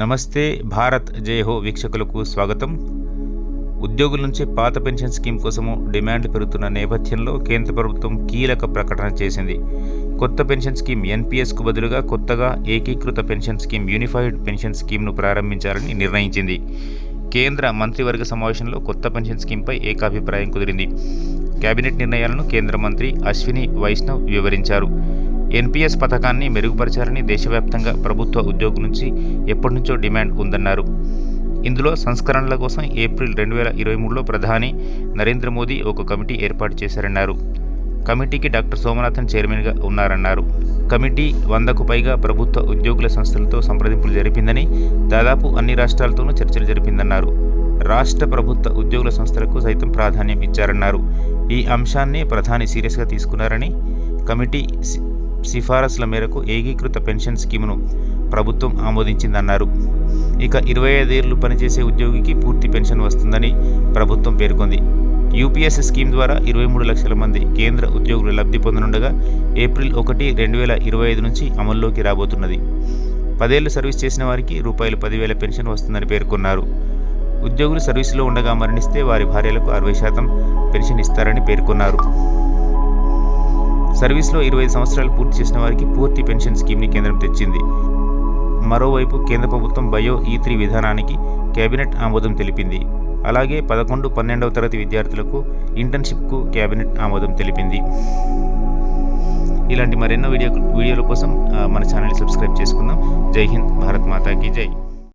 నమస్తే భారత్ జై హో వీక్షకులకు స్వాగతం. ఉద్యోగుల నుంచి పాత పెన్షన్ స్కీమ్ కోసము డిమాండ్లు పెరుగుతున్న నేపథ్యంలో కేంద్ర ప్రభుత్వం కీలక ప్రకటన చేసింది. కొత్త పెన్షన్ స్కీమ్ ఎన్పిఎస్కు బదులుగా కొత్తగా ఏకీకృత పెన్షన్ స్కీమ్ యూనిఫైడ్ పెన్షన్ స్కీమ్ను ప్రారంభించాలని నిర్ణయించింది. కేంద్ర మంత్రివర్గ సమావేశంలో కొత్త పెన్షన్ స్కీమ్పై ఏకాభిప్రాయం కుదిరింది. కేబినెట్ నిర్ణయాలను కేంద్ర మంత్రి అశ్విని వైష్ణవ్ వివరించారు. ఎన్పిఎస్ పథకాన్ని మెరుగుపరచాలని దేశవ్యాప్తంగా ప్రభుత్వ ఉద్యోగుల నుంచి ఎప్పటి నుంచో డిమాండ్ ఉందన్నారు. ఇందులో సంస్కరణల కోసం ఏప్రిల్ రెండు వేల ఇరవై మూడులో ప్రధాని నరేంద్ర మోదీ ఒక కమిటీ ఏర్పాటు చేశారన్నారు. కమిటీకి డాక్టర్ సోమనాథన్ చైర్మన్గా ఉన్నారన్నారు. కమిటీ వందకు పైగా ప్రభుత్వ ఉద్యోగుల సంస్థలతో సంప్రదింపులు జరిపిందని దాదాపు అన్ని రాష్ట్రాలతోనూ చర్చలు జరిపిందన్నారు. రాష్ట్ర ప్రభుత్వ ఉద్యోగుల సంస్థలకు సైతం ప్రాధాన్యం ఇచ్చారన్నారు. ఈ అంశాన్ని ప్రధాని సీరియస్గా తీసుకున్నారని కమిటీ సిఫారసుల మేరకు ఏకీకృత పెన్షన్ స్కీమ్ను ప్రభుత్వం ఆమోదించిందన్నారు. ఇక ఇరవై ఐదేళ్ళు పనిచేసే ఉద్యోగికి పూర్తి పెన్షన్ వస్తుందని ప్రభుత్వం పేర్కొంది. యూపీఎస్ స్కీమ్ ద్వారా ఇరవై మూడు లక్షల మంది కేంద్ర ఉద్యోగులు లబ్ధి పొందనుండగా ఏప్రిల్ ఒకటి రెండు వేల ఇరవై ఐదు నుంచి అమల్లోకి రాబోతున్నది. పదేళ్ళు సర్వీస్ చేసిన వారికి రూపాయలు పదివేల పెన్షన్ వస్తుందని పేర్కొన్నారు. ఉద్యోగులు సర్వీసులో ఉండగా మరణిస్తే వారి భార్యలకు అరవై శాతం పెన్షన్ ఇస్తారని పేర్కొన్నారు. సర్వీస్లో ఇరవై సంవత్సరాలు పూర్తి చేసిన వారికి పూర్తి పెన్షన్ స్కీమ్ని కేంద్రం తెచ్చింది. మరోవైపు కేంద్ర ప్రభుత్వం బయో ఈ త్రీ విధానానికి కేబినెట్ ఆమోదం తెలిపింది. అలాగే పదకొండు పన్నెండవ తరగతి విద్యార్థులకు ఇంటర్న్షిప్కు కేబినెట్ ఆమోదం తెలిపింది. ఇలాంటి మరెన్నో వీడియో వీడియోల కోసం మన ఛానల్ సబ్స్క్రైబ్ చేసుకుందాం. జై హింద్ భారత్ మాతాకి జై.